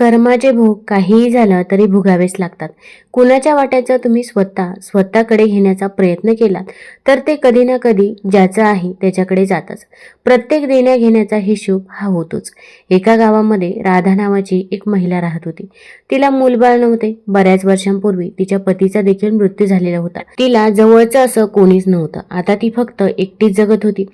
कर्माचे भोग काहीही झालं तरी भोगावेच लागतात. कुणाच्या वाट्याचं तुम्ही स्वतः स्वतःकडे घेण्याचा प्रयत्न केलात तर ते कधी ना कधी ज्याचं आहे त्याच्याकडे जातच. प्रत्येक देण्या घेण्याचा हिशोब हा होतोच. एका गावामध्ये राधा नावाची एक महिला राहत होती. तिला मूलबाळ नव्हते. बऱ्याच वर्षांपूर्वी तिच्या पतीचा देखील मृत्यू झालेला होता. तिला जवळचं असं कोणीच नव्हतं. आता ती फक्त एकटीच जगत होती.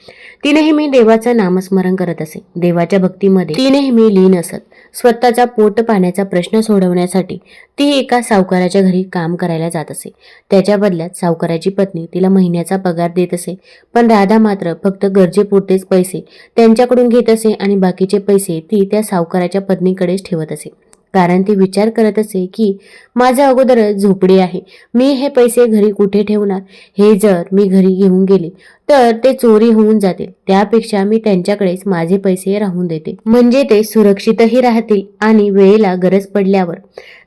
ती नेहमी देवाचं नामस्मरण करत असे. देवाच्या भक्तीमध्ये ती नेहमी लीन असत. स्वतःचा पोट पाण्याचा प्रश्न सोडवण्यासाठी ती एका सावकाराच्या घरी काम करायला जात असे. त्याच्या बदल्यात सावकाराची पत्नी तिला महिन्याचा पगार देत असे. पण राधा मात्र फक्त गरजेपुरतेच पैसे त्यांच्याकडून घेत असे आणि बाकीचे पैसे ती त्या सावकाराच्या पत्नीकडेच ठेवत असे. कारण ती विचार करत असे की माझं अगोदरच झोपडी आहे. मी हे पैसे घरी कुठे ठेवणार? हे जर मी घरी घेऊन गेले तर ते चोरी होऊन जातील. त्यापेक्षा मी त्यांच्याकडेच माझे पैसे राहून देते. म्हणजे ते सुरक्षितही राहतील आणि वेळेला गरज पडल्यावर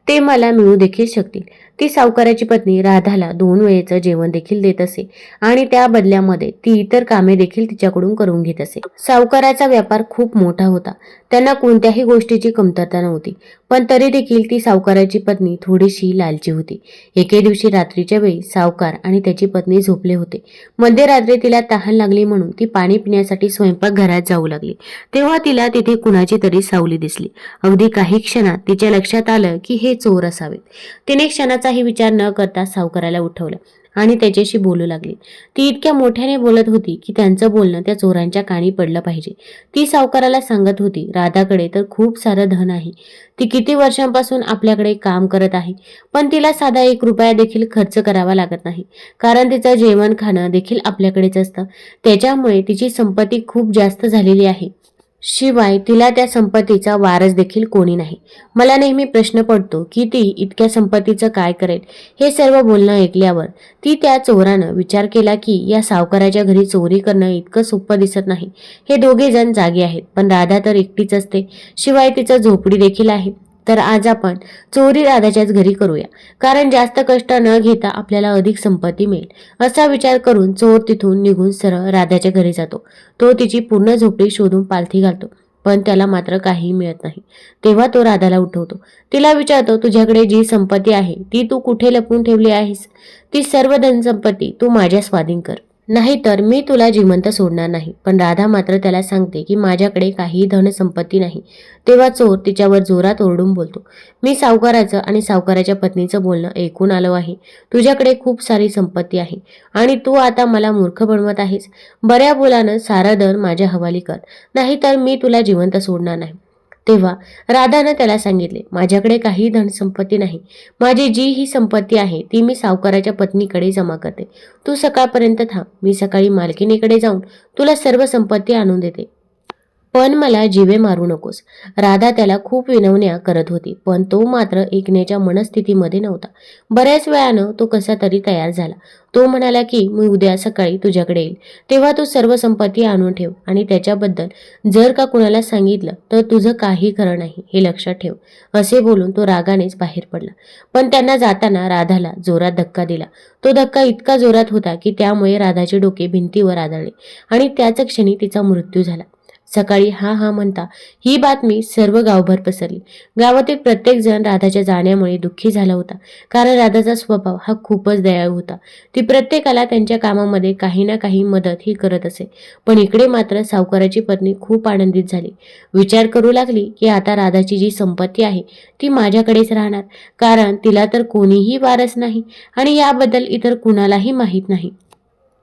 ते मला मिळू देखील शकतील. ती सावकाराची पत्नी राधाला दोन वेळेचं जेवण देखील देत असे आणि त्या बदल्यामध्ये ती इतर कामे देखील तिच्याकडून करून घेत असे. सावकाराचा व्यापार खूप मोठा होता. त्यांना कोणत्याही गोष्टीची कमतरता नव्हती पण तरी देखील ती सावकाराची पत्नी थोडीशी लालची होती. एके दिवशी रात्रीच्या वेळी सावकार आणि त्याची पत्नी झोपले होते. मध्यरात्री तिला तहान लागली म्हणून ती पाणी पिण्यासाठी स्वयंपाकघरात जाऊ लागली. तेव्हा तिला तिथे कुणाची तरी सावली दिसली. अगदी काही क्षणात तिच्या लक्षात आलं की हे चोर असावेत. तिने क्षणाचा क्षणाचाही विचार न करता सावकाराला उठवलं आणि त्याच्याशी बोलू लागली. ती इतक्या मोठ्याने बोलत होती की त्यांचं बोलणं त्या चोरांच्या काणी पडलं पाहिजे. ती सावकाराला सांगत होती राधाकडे तर खूप सारं धन आहे. ती किती वर्षांपासून आपल्याकडे काम करत आहे पण तिला साधा एक रुपया देखील खर्च करावा लागत नाही. कारण तिचं जेवण खाणं देखील आपल्याकडेच असतं. त्याच्यामुळे तिची संपत्ती खूप जास्त झालेली आहे. शिवाय तिला त्या संपत्तीचा वारस देखील कोणी नाही. मला नेहमी प्रश्न पडतो की ती इतक्या संपत्तीचं काय करेल? हे सर्व बोलणं ऐकल्यावर ती त्या चोरानं विचार केला की या सावकाराच्या घरी चोरी करणं इतकं सोपं दिसत नाही. हे दोघे जण जागे आहेत पण राधा तर एकटीच असते. शिवाय तिचं झोपडी देखील आहे. तर आज आपण चोरी राधाच्याच घरी करूया. कारण जास्त कष्ट न घेता आपल्याला अधिक संपत्ती मिळेल. असा विचार करून चोर तिथून निघून सरळ राधाच्या घरी जातो. तो तिची पूर्ण झोपडी शोधून पालथी घालतो पण त्याला मात्र काहीही मिळत नाही. तेव्हा तो राधाला उठवतो. तिला विचारतो तुझ्याकडे जी संपत्ती आहे ती तू कुठे लपवून ठेवली आहेस? ती सर्व धनसंपत्ती तू माझ्या स्वाधीन कर. नाहीतर मी तुला जिवंत सोडणार नाही. पण राधा मात्र त्याला सांगते की माझ्याकडे काही धनसंपत्ती नाही. तेव्हा चोर तिच्यावर जोरात ओरडून बोलतो. मी सावकाराचं आणि सावकाराच्या पत्नीचं बोलणं ऐकून आलो आहे. तुझ्याकडे खूप सारी संपत्ती आहे. आणि तू आता मला मूर्ख बनवत आहेस. बऱ्या बोलानं सारा दर माझ्या हवाली कर. नाहीतर मी तुला जिवंत सोडणार नाही. तेव्हा राधानं त्याला सांगितले माझ्याकडे काही धनसंपत्ती नाही. माझी जी ही संपत्ती आहे ती मी सावकाराच्या पत्नीकडे जमा करते. तू सकाळपर्यंत थांब. मी सकाळी मालकिनीकडे जाऊन तुला सर्व संपत्ती आणून देते. पण मला जीवे मारू नकोस. राधा त्याला खूप विनवण्या करत होती पण तो मात्र ऐकण्याच्या मनस्थितीमध्ये नव्हता. बऱ्याच वेळानं तो कसा तरी तयार झाला. तो म्हणाला की मी उद्या सकाळी तुझ्याकडे येईल. तेव्हा तू सर्व संपत्ती आणून ठेव आणि त्याच्याबद्दल जर का कुणाला सांगितलं तर तुझं काही खरं नाही हे लक्षात ठेव. असे बोलून तो रागानेच बाहेर पडला. पण त्यांना जाताना राधाला जोरात धक्का दिला. तो धक्का इतका जोरात होता की त्यामुळे राधाचे डोके भिंतीवर आदळले आणि त्याच क्षणी तिचा मृत्यू झाला. सकाळी हा हा म्हणता ही बातमी सर्व गावभर पसरली. गावातील प्रत्येक जण राधाच्या जाण्यामुळे दुःखी झाला होता कारण राधाचा स्वभाव हा खूपच दयाळू होता. ती प्रत्येकाला त्यांच्या कामामध्ये काही ना काही मदत ही करत असे. पण इकडे मात्र सावकाराची पत्नी खूप आनंदित झाली. विचार करू लागली की आता राधाची जी संपत्ती आहे ती माझ्याकडेच राहणार. कारण तिला तर कोणीही वारस नाही आणि याबद्दल इतर कुणालाही माहीत नाही.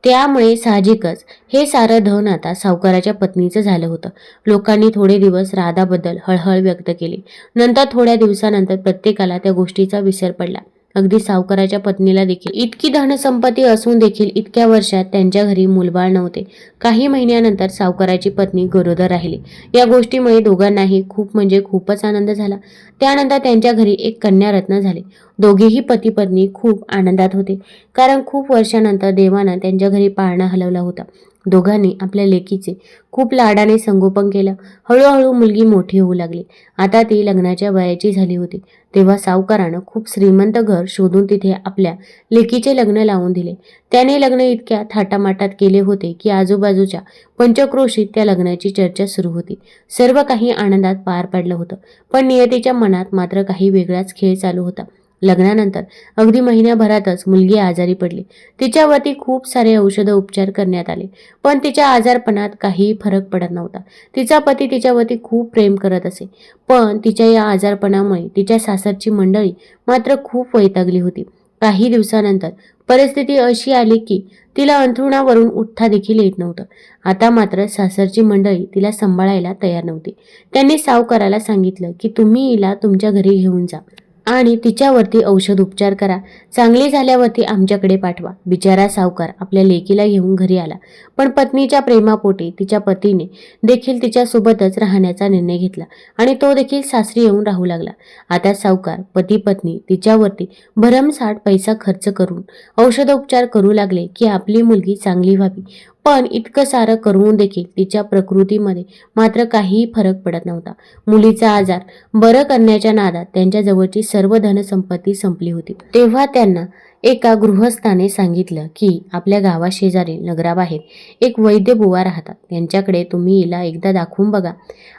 त्यामुळे साहजिकच हे सारं धन आता सावकाराच्या पत्नीचं झालं होतं. लोकांनी थोडे दिवस राधाबद्दल हळहळ व्यक्त केली. नंतर थोड्या दिवसानंतर प्रत्येकाला त्या गोष्टीचा विसर पडला. अगदी सावकाराच्या पत्नीला देखील. इतकी धनसंपत्ती असून देखील इतक्या वर्षात त्यांच्या घरी मुलबाळ नव्हते. काही महिन्यानंतर सावकाराची पत्नी गरोदर राहिली. या गोष्टीमुळे दोघांनाही खूप म्हणजे खूपच आनंद झाला. त्यानंतर त्यांच्या घरी एक कन्यारत्न झाले. दोघेही पती पत्नी खूप आनंदात होते. कारण खूप वर्षानंतर देवानं त्यांच्या घरी पाळणा हलवला होता. दोघांनी आपल्या लेकीचे खूप लाडाने संगोपन केलं. हळूहळू मुलगी मोठी होऊ लागली. आता ती लग्नाच्या वयाची झाली होती. तेव्हा सावकारानं खूप श्रीमंत घर शोधून तिथे आपल्या लेकीचे लग्न लावून दिले. त्याने लग्न इतक्या थाटामाटात केले होते की आजूबाजूच्या पंचक्रोशीत त्या लग्नाची चर्चा सुरू होती. सर्व काही आनंदात पार पडलं होतं. पण नियतीच्या मनात मात्र काही वेगळाच खेळ चालू होता. लग्नानंतर. अगदी महिन्याभरातच मुलगी आजारी पडली. तिच्यावरती खूप सारे औषध उपचार करण्यात आले. पण तिच्या आजारपणात काहीही फरक पडत नव्हता. तिचा पती तिच्यावरती खूप प्रेम करत असे. पण तिच्या या आजारपणामुळे तिच्या सासरची मंडळी मात्र खूप वैतागली होती. काही दिवसानंतर परिस्थिती अशी आली की तिला अंथरुणावरून उठता देखील येत नव्हतं. आता मात्र सासरची मंडळी तिला सांभाळायला तयार नव्हती. त्यांनी सावकाराला सांगितलं की तुम्ही हिला तुमच्या घरी घेऊन जा. आणि तिच्यावरती औषध उपचार करा. चांगली झाल्यावरती आमच्याकडे पाठवा. बिचारा सावकार आपल्या लेकीला घेऊन घरी आला. पण पत्नीच्या प्रेमापोटी तिच्या पतीने देखील तिच्यासोबतच राहण्याचा निर्णय घेतला आणि तो देखील सासरी येऊन राहू लागला. आता सावकार पती पत्नी तिच्यावरती भरमसाठ पैसा खर्च करून औषधोपचार करू लागले की आपली मुलगी चांगली व्हावी. पण इतकं सारं करून देखील तिच्या प्रकृतीमध्ये मात्र काहीही फरक पडत नव्हता. मुलीचा आजार बरं करण्याच्या नादात त्यांच्या जवळची सर्व धनसंपत्ती संपली होती. तेव्हा त्यांना एका गृहस्थाने सांगितलं की आपल्या गावाशेजारी नगराबाहेर एक वैद्य बुवा राहतात. त्यांच्याकडे तुम्ही हिला एकदा दाखवून बघा.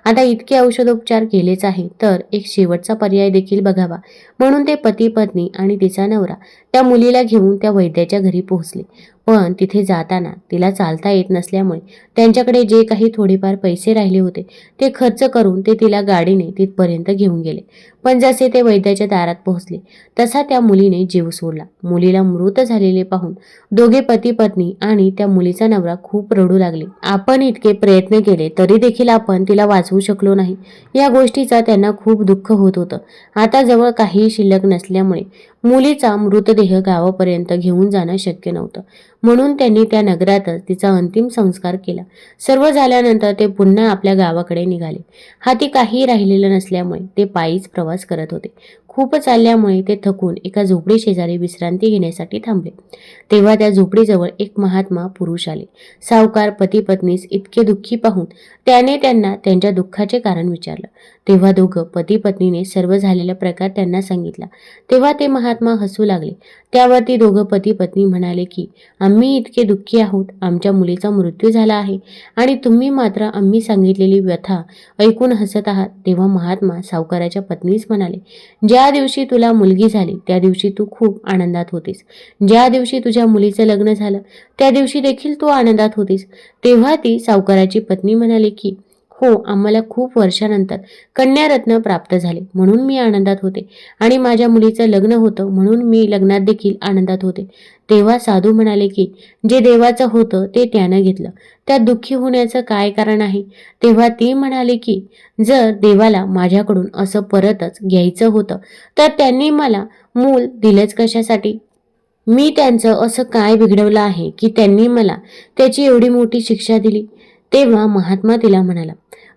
आता इतके औषधोपचार केलेच आहे तर एक शेवटचा पर्याय देखील बघावा. म्हणून ते पती पत्नी आणि तिचा नवरा त्या मुलीला घेऊन त्या वैद्याच्या घरी पोहोचले. पण तिथे जाताना तिला चालता येत नसल्यामुळे त्यांच्याकडे जे काही थोडेफार पैसे राहिले होते ते खर्च करून ते तिला गाडीने तिथपर्यंत घेऊन गेले. पण जसे ते वैद्याच्या दारात पोहोचले तसा त्या मुलीने जीव सोडला. मुलीला मृत झालेले पाहून दोघे पती पत्नी आणि त्या मुलीचा नवरा खूप रडू लागले. आपण इतके प्रयत्न केले तरी देखील आपण तिला वाचवू शकलो नाही. या गोष्टीचा त्यांना खूप दुःख होत होतं. आता जवळ काहीही शिल्लक नसल्यामुळे मुलीचा मृतदेह गावापर्यंत घेऊन जाणं शक्य नव्हतं. म्हणून त्यांनी त्या नगरातच तिचा अंतिम संस्कार केला. सर्व झाल्यानंतर ते पुन्हा आपल्या गावाकडे निघाले. हाती काही राहिलेलं नसल्यामुळे ते पायीच प्रवास करत होते. खूप चालल्यामुळे ते थकून एका झोपडी शेजारी विश्रांती घेण्यासाठी थांबले. तेव्हा त्या झोपडीजवळ एक महात्मा पुरुष आले. सावकार पती पत्नीस इतके दुःखी पाहून त्याने त्यांना त्यांच्या दुःखाचे कारण विचारलं. तेव्हा दोघं पती पत्नीने सर्व झालेला प्रकार त्यांना सांगितला. तेव्हा ते महा महात्मा हसू लागले. त्यावरती दोघं पती पत्नी म्हणाले की आम्ही इतके दुःखी आहोत. आमच्या मुलीचा मृत्यू झाला आहे. आणि तुम्ही मात्र आम्ही सांगितलेली व्यथा ऐकून हसत आहात. तेव्हा महात्मा सावकाराच्या पत्नीस म्हणाले ज्या दिवशी तुला मुलगी झाली त्या दिवशी तू खूप आनंदात होतीस. ज्या दिवशी तुझ्या मुलीचं लग्न झालं त्या दिवशी देखील तू आनंदात होतीस. तेव्हा ती सावकाराची पत्नी म्हणाली की हो आम्हाला खूप वर्षानंतर कन्यारत्न प्राप्त झाले म्हणून मी आनंदात होते. आणि माझ्या मुलीचं लग्न होतं म्हणून मी लग्नात देखील आनंदात होते. तेव्हा साधू म्हणाले की जे देवाचं होतं ते त्यानं घेतलं. त्यात दुःखी होण्याचं काय कारण आहे? तेव्हा ती म्हणाली की जर देवाला माझ्याकडून असं परतच घ्यायचं होतं तर त्यांनी मला मूल दिलंच कशासाठी? मी त्यांचं असं काय बिघडवलं आहे की त्यांनी मला त्याची एवढी मोठी शिक्षा दिली? तेव्हा महात्मा तिला म्हणाला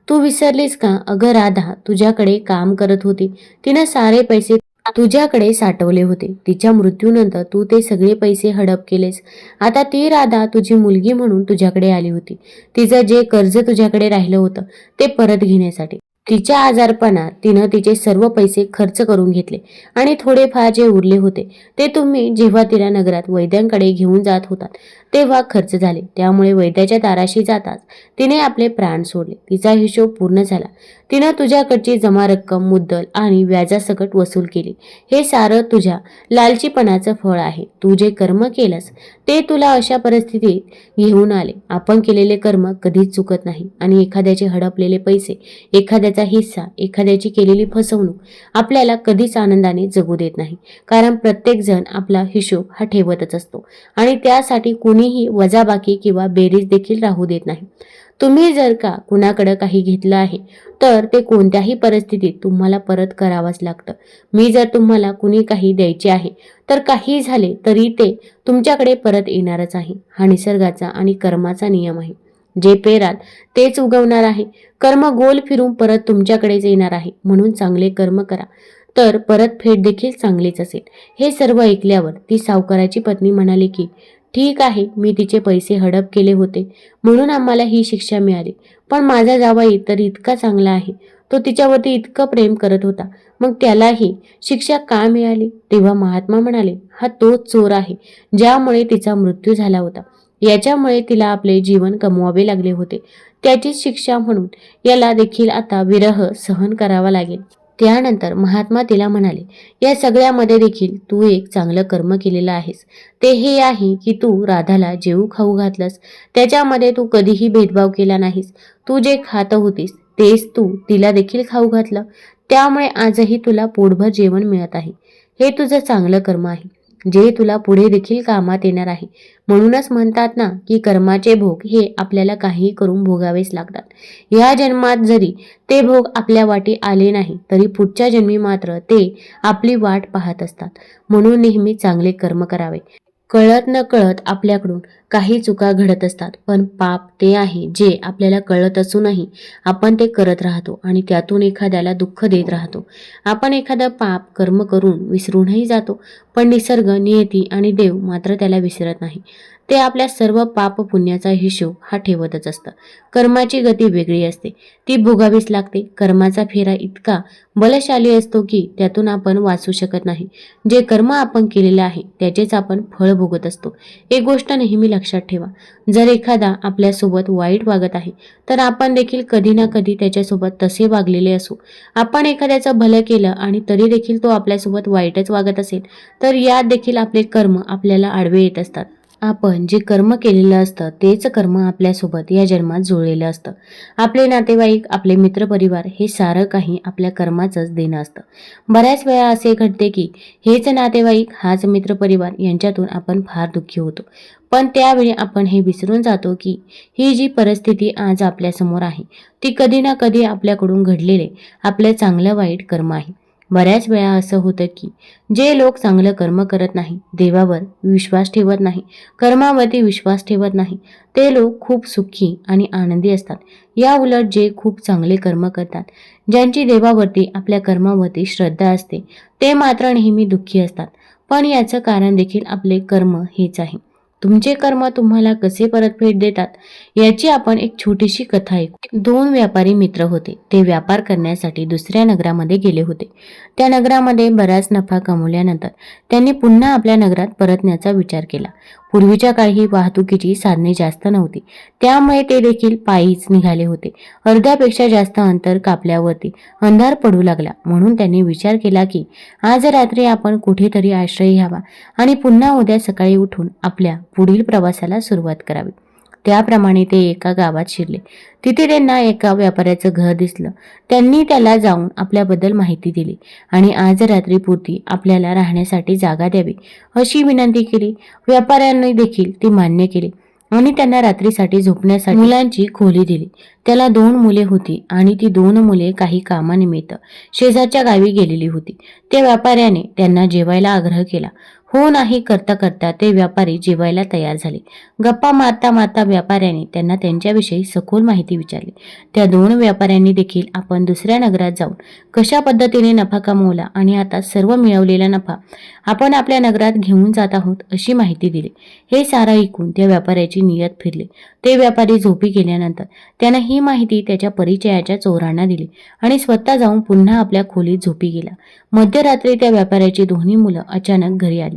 तू विसरलीस का? अगं राधा तुझ्याकडे काम करत होती. तिनं सारे पैसे तुझ्याकडे साठवले होते. तिच्या मृत्यूनंतर तू ते सगळे पैसे हडप केलेस. आता ती राधा तुझी मुलगी म्हणून तुझ्याकडे आली होती. तिचं जे कर्ज तुझ्याकडे राहिलं होतं ते परत घेण्यासाठी. तिच्या आजारपणात तिनं तिचे सर्व पैसे खर्च करून घेतले आणि थोडेफार जे उरले होते ते तुम्ही जेव्हा तिला नगरात वैद्यांकडे घेऊन जात होतात तेव्हा खर्च झाले. त्यामुळे वैद्याच्या दाराशी जाताच तिने आपले प्राण सोडले. तिचा हिशोब पूर्ण झाला. तिनं तुझ्याकडची जमा रक्कम मुद्दल आणि व्याजासकट वसूल केली. हे सारं तुझ्या लालचीपणाचं फळ आहे. तू जे कर्म केलंस ते तुला अशा परिस्थितीत घेऊन आले. आपण केलेले कर्म कधीच चुकत नाही आणि एखाद्याचे हडपलेले पैसे एखाद्याचा हिस्सा एखाद्याची केलेली फसवणूक आपल्याला कधीच आनंदाने जगू देत नाही. कारण प्रत्येकजण आपला हिशोब हा ठेवतच असतो आणि त्यासाठी कुणीही वजाबाकी किंवा बेरीज देखील राहू देत नाही. तुम्ही जर का कुणाकडं काही घेतलं आहे तर ते कोणत्याही परिस्थितीत तुम्हाला परत करावंच लागतं. मी जर तुम्हाला कुणी काही द्यायचे आहे तर काही झाले तरी ते तुमच्याकडे परत येणारच आहे. हा निसर्गाचा आणि कर्माचा नियम आहे. जे पेराल तेच उगवणार आहे. कर्म गोल फिरून परत तुमच्याकडेच येणार आहे. म्हणून चांगले कर्म करा. तर परत फेड देखील चांगलीच असेल. हे सर्व ऐकल्यावर ती सावकाराची पत्नी म्हणाली की ठीक आहे मी तिचे पैसे हडप केले होते. म्हणून आम्हाला ही शिक्षा मिळाली. पण माझा जावाई तर इतका चांगला आहे. तो तिच्यावरती इतकं प्रेम करत होता. मग त्यालाही शिक्षा का मिळाली? तेव्हा महात्मा म्हणाले हा तो चोर आहे ज्यामुळे तिचा मृत्यू झाला होता. याच्यामुळे तिला आपले जीवन गमवावे लागले होते. त्याचीच शिक्षा म्हणून याला देखील आता विरह सहन करावा लागेल. त्यानंतर महात्मा तिला म्हणाले या सगळ्यामध्ये देखील तू एक चांगलं कर्म केलेलं आहेस. ते हे आहे की तू राधाला जेऊ खाऊ घातलंस. त्याच्यामध्ये तू कधीही भेदभाव केला नाहीस. तू जे खात होतीस तेच तू तिला देखील खाऊ घातलं. त्यामुळे आजही तुला पोटभर जेवण मिळत आहे. हे तुझं चांगलं कर्म आहे. जे तुला पुढे देखील कामात येणार आहे. म्हणूनच म्हणतात ना की कर्माचे भोग हे आपल्याला काही करून भोगावेच लागतात. या जन्मात जरी ते भोग आपल्या वाटी आले नाही तरी पुढच्या जन्मी मात्र ते आपली वाट पाहत असतात. म्हणून नेहमी चांगले कर्म करावे. कळत न कळत आपल्याकडून काही चुका घडत असतात. पण पाप ते आहे जे आपल्याला कळत असूनही आपण ते करत राहतो आणि त्यातून एखाद्याला दुःख देत राहतो. आपण एखादं पाप कर्म करून विसरूनही जातो पण निसर्ग नियती आणि देव मात्र त्याला विसरत नाही. ते आपल्या सर्व पाप पुण्याचा हिशोब हा ठेवतच असतं. कर्माची गती वेगळी असते. ती भोगावीच लागते. कर्माचा फेरा इतका बलशाली असतो की त्यातून आपण वाचू शकत नाही. जे कर्म आपण केलेले आहे त्याचेच आपण फळ भोगत असतो. एक गोष्ट नेहमी लक्षात लक्षात ठेवा. जर एखादा आपल्यासोबत वाईट वागत आहे तर आपण देखील कधी ना कधी त्याच्यासोबत तसे वागलेले असू. आपण एखाद्याचं भलं केलं आणि तरी देखील तो आपल्यासोबत वाईटच वागत असेल तर यात देखील आपले कर्म आपल्याला आडवे येत असतात. आपण जे कर्म केलेलं असतं तेच कर्म आपल्यासोबत या जन्मात जुळलेलं असतं. आपले नातेवाईक आपले मित्रपरिवार हे सारं काही आपल्या कर्माचंच देणं असतं. बऱ्याच वेळा असे घडते की हेच नातेवाईक हाच मित्रपरिवार यांच्यातून आपण फार दुःखी होतो. पण त्यावेळी आपण हे विसरून जातो की ही जी परिस्थिती आज आपल्यासमोर आहे ती कधी ना कधी आपल्याकडून घडलेले आपलं चांगलं वाईट कर्म आहे. बऱ्याच वेळा असं होतं की जे लोक चांगलं कर्म करत नाही देवावर विश्वास ठेवत नाही कर्मावरती विश्वास ठेवत नाही ते लोक खूप सुखी आणि आनंदी असतात. या उलट जे खूप चांगले कर्म करतात ज्यांची देवावरती आपल्या कर्मावरती श्रद्धा असते ते मात्र नेहमी दुःखी असतात. पण याचं कारण देखील आपले कर्म हेच आहे. तुमचे कर्म तुम्हाला कसे परतफेड देतात याची आपण एक छोटीशी कथा ऐकू. दोन व्यापारी मित्र होते. ते व्यापार करण्यासाठी दुसऱ्या नगरामध्ये गेले होते. त्या नगरामध्ये बराच नफा कमवल्यानंतर त्यांनी पुन्हा आपल्या नगरात परतण्याचा विचार केला. पूर्वीच्या काळी वाहतुकीची साधने जास्त नव्हती. त्यामुळे ते देखील पायीच निघाले होते. अर्ध्यापेक्षा जास्त अंतर कापल्यावरती अंधार पडू लागला. म्हणून त्यांनी विचार केला की आज रात्री आपण कुठेतरी आश्रय घ्यावा आणि पुन्हा उद्या सकाळी उठून आपल्या पुढील प्रवासाला सुरुवात करावी. त्याप्रमाणे ते एका गावात शिरले. तिथे त्यांना एका व्यापाऱ्याचं घर दिसलं. त्यांनी त्याला जाऊन आपल्याबद्दल माहिती दिली आणि आज रात्रीपुरती आपल्याला राहण्यासाठी जागा द्यावी अशी विनंती केली. व्यापाऱ्यांनी देखील ती मान्य केली आणि त्यांना रात्रीसाठी झोपण्यासाठी मुलांची खोली दिली. त्याला दोन मुले होती आणि ती दोन मुले काही कामानिमित्त शेजारच्या गावी गेलेली होती. त्या व्यापाऱ्याने त्यांना जेवायला आग्रह केला. हो नाही करता करता ते व्यापारी जेवायला तयार झाले. गप्पा मारता मारता व्यापाऱ्याने त्यांना त्यांच्याविषयी सखोल माहिती विचारली. त्या दोन व्यापाऱ्यांनी देखील आपण दुसऱ्या नगरात जाऊन कशा पद्धतीने नफा कमवला आणि आता सर्व मिळवलेला नफा आपण आपल्या नगरात घेऊन जात आहोत अशी माहिती दिली. हे सारं ऐकून त्या व्यापाऱ्याची नियत फिरली. ते व्यापारी झोपी गेल्यानंतर त्यानं ही माहिती त्याच्या परिचयाच्या चोरांना दिली आणि स्वतः जाऊन पुन्हा आपल्या खोलीत झोपी गेला. मध्यरात्री त्या व्यापाऱ्याची दोन्ही मुलं अचानक घरी आली.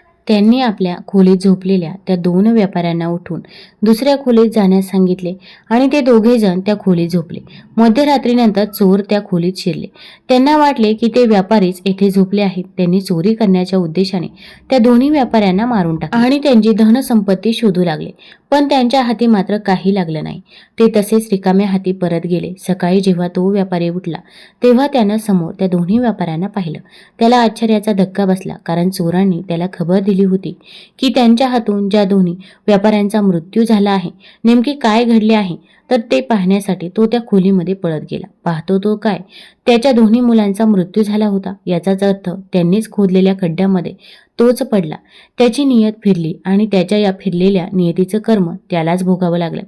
त्यांनी आपल्या खोलीत झोपलेल्या त्या दोन व्यापाऱ्यांना उठून दुसऱ्या खोलीत जाण्यास सांगितले आणि ते दोघेजण त्या खोलीत झोपले. मध्यरात्रीनंतर चोर त्या खोलीत शिरले. त्यांना वाटले की ते व्यापारीच येथे झोपले आहेत. त्यांनी चोरी करण्याच्या उद्देशाने त्या दोन्ही व्यापाऱ्यांना मारून टाकले आणि त्यांची धनसंपत्ती शोधू लागले. पण त्यांच्या हाती मात्र काही लागलं नाही. ते तसेच रिकाम्या हाती परत गेले. सकाळी जेव्हा तो व्यापारी उठला तेव्हा त्यानं समोर त्या दोन्ही व्यापाऱ्यांना पाहिलं. त्याला आश्चर्याचा धक्का बसला कारण चोरांनी त्याला खबर दिली होती की त्यांच्या हातून ज्या दोन्ही व्यापाऱ्यांचा मृत्यू झाला आहे नेमके काय घडले आहे तर ते पाहण्यासाठी तो त्या खोलीमध्ये पळत गेला. पाहतो तो काय? त्याच्या दोन्ही मुलांचा मृत्यू झाला होता. याचाच अर्थ त्यांनीच खोदलेल्या खड्ड्यामध्ये तोच पडला. त्याची नियत फिरली आणि त्याच्या या फिरलेल्या नियतीचं कर्म त्यालाच भोगावं लागलं.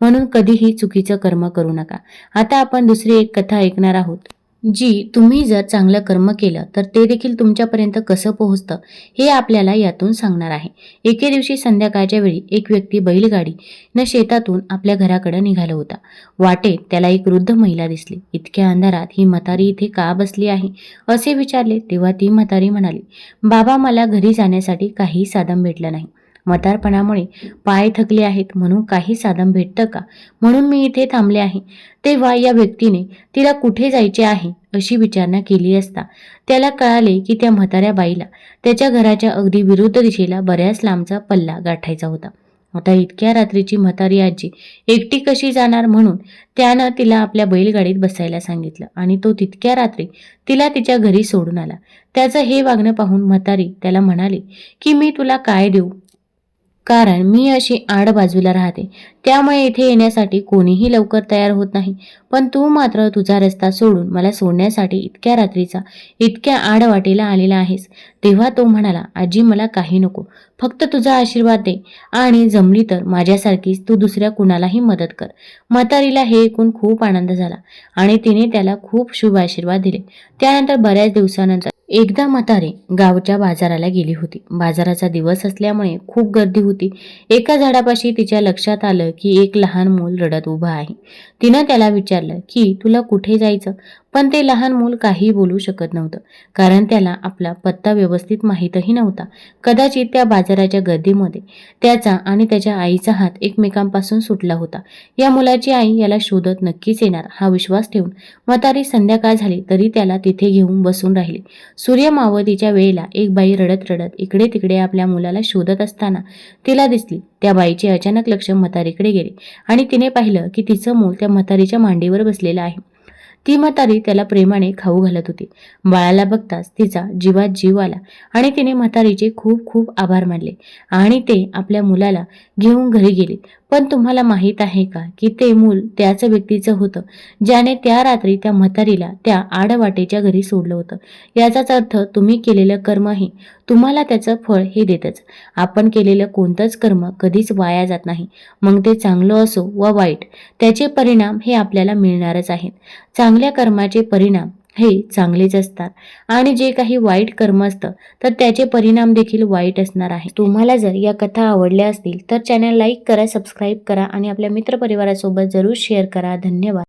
म्हणून कधीही चुकीचं कर्म करू नका. आता आपण दुसरी एक कथा ऐकणार आहोत. जी तुम्ही जर चांगलं कर्म केलं तर ते देखील तुमच्यापर्यंत कसं पोहोचतं हे आपल्याला यातून सांगणार आहे. एके दिवशी संध्याकाळच्या वेळी एक व्यक्ती बैलगाडी न शेतातून आपल्या घराकडे निघाला होता. वाटेत त्याला एक वृद्ध महिला दिसली. इतक्या अंधारात ही म्हातारी इथे का बसली आहे? असे विचारले तेव्हा ती म्हातारी म्हणाली बाबा मला घरी जाण्यासाठी काही साधन भेटलं नाही. म्हातारपणामुळे पाय थकले आहेत म्हणून काही साधन भेटतं का? म्हणून मी इथे थांबले आहे. तेव्हा या व्यक्तीने तिला कुठे जायचे आहे अशी विचारणा केली असता त्याला कळाले की त्या म्हाताऱ्या बाईला त्याच्या घराच्या अगदी विरुद्ध दिशेला बऱ्याच लांबचा पल्ला गाठायचा होता. आता इतक्या रात्रीची म्हातारी आजी एकटी कशी जाणार म्हणून त्यानं तिला आपल्या बैलगाडीत बसायला सांगितलं आणि तो तितक्या रात्री तिला तिच्या घरी सोडून आला. त्याचं हे वागणं पाहून म्हातारी त्याला म्हणाली की मी तुला काय देऊ? कारण मी अशी आड बाजूला राहते. त्यामुळे इथे येण्यासाठी कोणीही लवकर तयार होत नाही. पण तू मात्र तुझा रस्ता सोडून मला सोडण्यासाठी इतक्या रात्रीचा इतक्या आडवाटेला आलेला आहेस. तेव्हा तो म्हणाला आजी मला काही नको. फक्त तुझा आशीर्वाद दे. आणि जमली तर माझ्यासारखीच तू दुसऱ्या कुणालाही मदत कर. म्हातारीला हे ऐकून खूप आनंद झाला आणि तिने त्याला खूप शुभ आशीर्वाद दिले. त्यानंतर बऱ्याच दिवसानंतर एकदा म्हातारे गावच्या बाजाराला गेली होती. बाजाराचा दिवस असल्यामुळे खूप गर्दी होती. एका झाडापाशी तिच्या लक्षात आलं की एक लहान मूल रडत उभं आहे. तिनं त्याला विचारलं की तुला कुठे जायचं? पण ते लहान मूल काही बोलू शकत नव्हतं कारण त्याला आपला पत्ता व्यवस्थित माहीतही नव्हता. कदाचित त्या बाजाराच्या गर्दीमध्ये त्याचा आणि त्याच्या आईचा हात एकमेकांपासून सुटला होता. या मुलाची आई याला शोधत नक्कीच येणार हा विश्वास ठेवून म्हातारी संध्याकाळ झाली तरी त्याला तिथे घेऊन बसून राहिली. सूर्य मावतीच्या वेळेला एक बाई रडत रडत इकडे तिकडे आपल्या मुलाला शोधत असताना तिला दिसली. त्या बाईचे अचानक लक्ष म्हातारीकडे गेले आणि तिने पाहिलं की तिचं मूल त्या म्हातारीच्या मांडीवर बसलेलं आहे. ती म्हातारी त्याला प्रेमाने खाऊ घालत होती. बाळाला बघताच तिचा जीवात जीव आला आणि तिने म्हातारीचे खूप खूप आभार मानले आणि ते आपल्या मुलाला घेऊन घरी गेले. पण तुम्हाला माहीत आहे का की ते मूल त्याच व्यक्तीचं होतं ज्याने त्या रात्री त्या म्हातारीला त्या आडवाटेच्या घरी सोडलं होतं. याचाच अर्थ तुम्ही केलेलं कर्मही तुम्हाला त्याचं फळ हे देतच. आपण केलेलं कोणतंच कर्म कधीच वाया जात नाही. मग ते चांगलं असो व वाईट त्याचे परिणाम हे आपल्याला मिळणारच आहेत. चांगल्या कर्माचे परिणाम हे चांगलेच असतात. आणि जे काही वाईट कर्म असतं तर त्याचे परिणाम देखील वाईट असणार आहे तुम्हाला जर या कथा आवडल्या असतील तर चॅनल लाईक करा सबस्क्राईब करा आणि आपल्या मित्रपरिवारासोबत जरूर शेअर करा. धन्यवाद.